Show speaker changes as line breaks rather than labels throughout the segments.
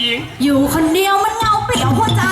ห
ญิง อยู่
คนเดียวมั
น
เงาเป
ลี่ย
วหัวใจ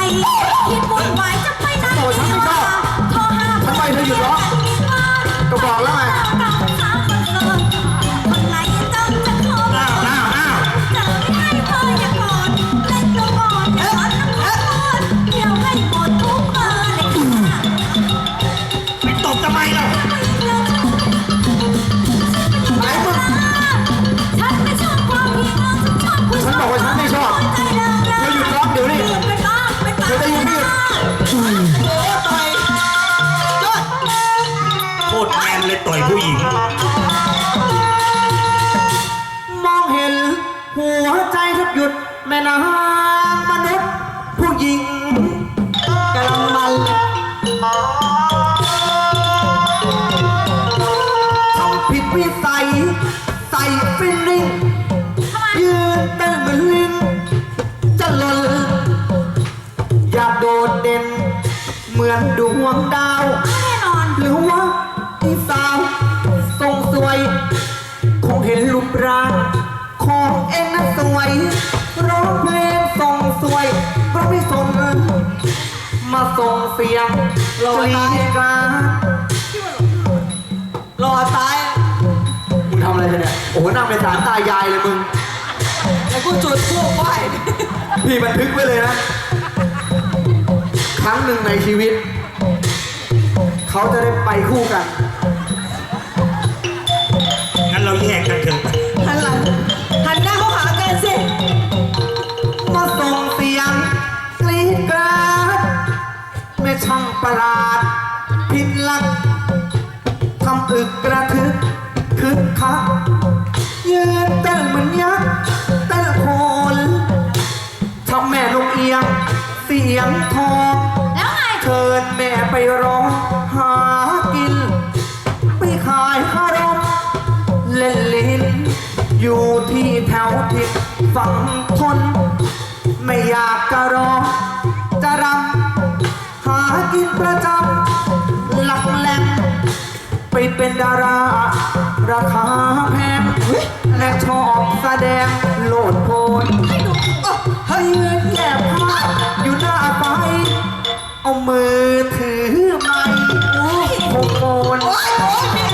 เหมือนดวงดาว
แน่นอน
หรือว่าอีสาวทรงสวย คงเห็นรูปร่างของเอ็งนั้นสวยร้องเพลงทรงสวยเพราะไม่สนมาส่งเสียงกรีดกราร
รอตาย
มึงทำอะไรกันเนี่ย โอ้โหนั่งเป็นสารตายายเลยมึง
แล้วกูจุดพวกไหว
พี่บันทึกไว้เลยนะค รั้งหนึ่งในชีวิต เขาจะได้ไปคู่กัน
งั้นเราแยกกันเถอะ
หันหลังหันหน้าเข้าหากันสิ
มาส่งเสียงกรีดกราดไม่ช่างประหลาด ผิดหลักทำอึกกระ ร้องหากิน ไปขายขารมเล่นลิ้น อยู่ที่แถวทิศฝั่งทน ไม่อยากจะรอ จะรำหากินประจำหลักแหล่งไปเป็นดารา ราคาแพงและชอบแสดงโลดโผนให้ยืนแยบผ้าอยู่หน้าไฟเอามือ โค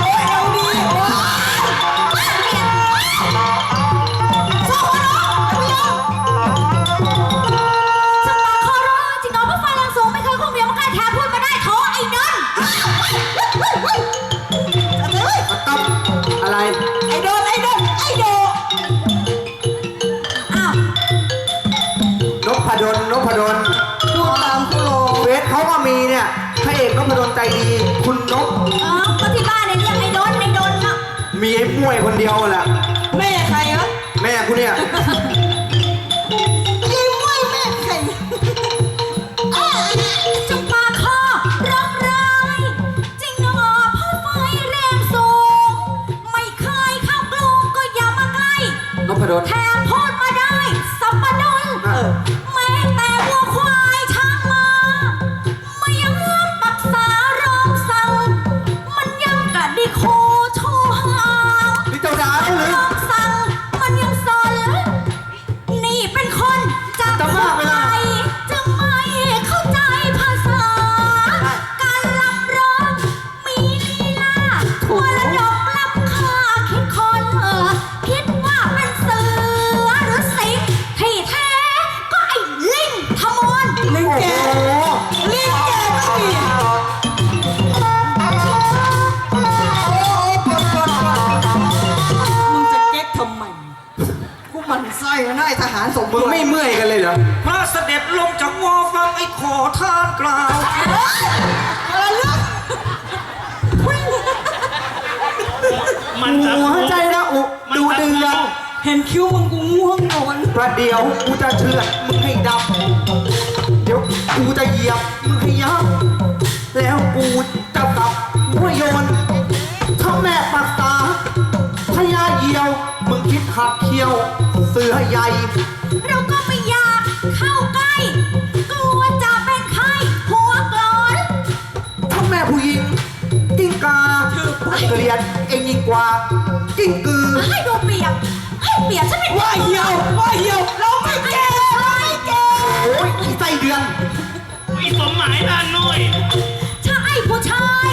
พ
ระ
เอกนพดลใจดี คุณนก
อ๋อก็ที่บ้านเนี่ยเรียกไอ้นนท์ไอ้นนท์เนาะ
มีไอ้มวยคนเดียวแหละ
แม่ใครวะ
แม่กูเนี่ย
ลิงโอ้
แกโห
ลิงแกก็มีมึงจะเก๊กทำไมกูหมันไส้แล้วนะไอ้ทหารสม
มึ
บู
ง
รณ์
ไม่เมื่อยกันเลยเหรอ
พระเสด็จลงจากวอฟังไอ้ขอทานกล่าว
อะไรเรื่อง
มันจะ
หัวใจระอุดูเดือด
เห็นคิ้วมึงกูง่วงนอน
ประเดี๋ยวกูจะเชือดมึงให้ดับ เดี๋ยวกูจะเหยียบมึงให้ยับ แล้วกูจะตับหัวโยนถ้าแม่ปักตาพญาเหี่ยว มึงคิดหักเขี้ยว เสือใหญ่
เราก็ไม่อยากเข้าใกล้ กลัวจะเป็นไข้หัวกลอน
ถ้าแม่ผู้หญิงกิ้งกาเกลียดเองยิ่งกว่ากิ้งกือ
ให้ดูเปียกให้ เปียกฉันเป็น
ว่าเหี่ยวว่าเหี่ยวเราไม่แก่เราไม่แก่
ส้เดือน
มีสมหมายด้านน้อย
ถ้าไอ้ผู้ชาย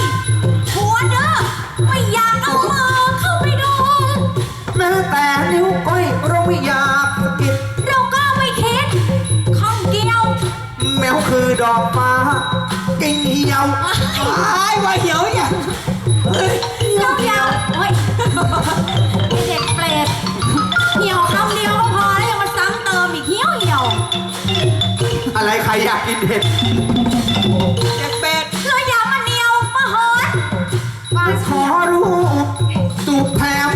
หัวเด้อไม่อยากเอามือเข้าไปดู
แม้แต่นิ้วก้อยเราไม่อยากสะกิด
เราก็ไม่คิดข้องเกี่ยว
แมวคือดอกฟ้ากิ่งเหี่ยว
ตายว่าเหี่ยว
กกิ
นเห็ด
เจ็บเป็ด
เราอยากมาเหนียวมาหอนมา
ข
เสี
อยรู้ตูดแถม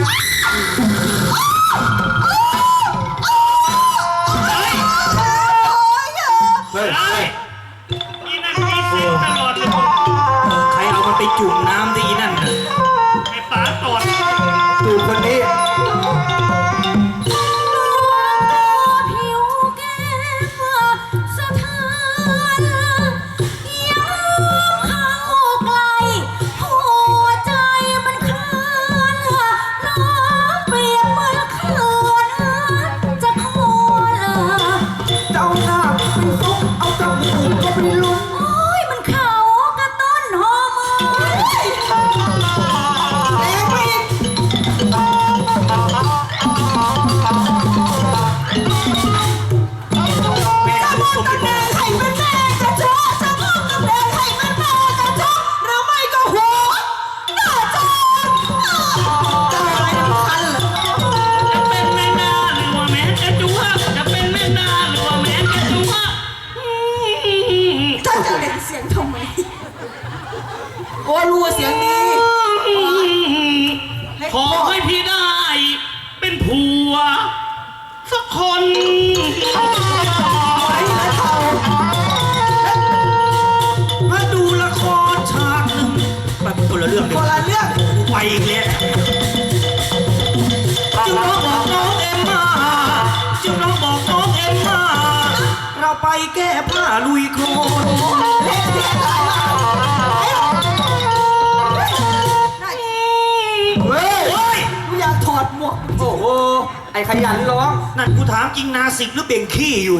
โอ้รู้
ว่าเสียงดี
ขอให้พี่ได้ เป็นผัว สักคน
ไปแล้วเขา
มาดูละครฉากหนึ่งแบบคนละเรื่องเล
คน
ย
ละเรื่อง
ไปอีกแล้วจึงน้องบอกน้องเอ็มมาจึงน้องบอกน้องเอ็มมาเราไปแก้ผ้าลุยโคลน
โอ้โห ไอ้ขยันร้อง
นั่นกูถามจริงนาสิกหรือเบ่งขี้อยู่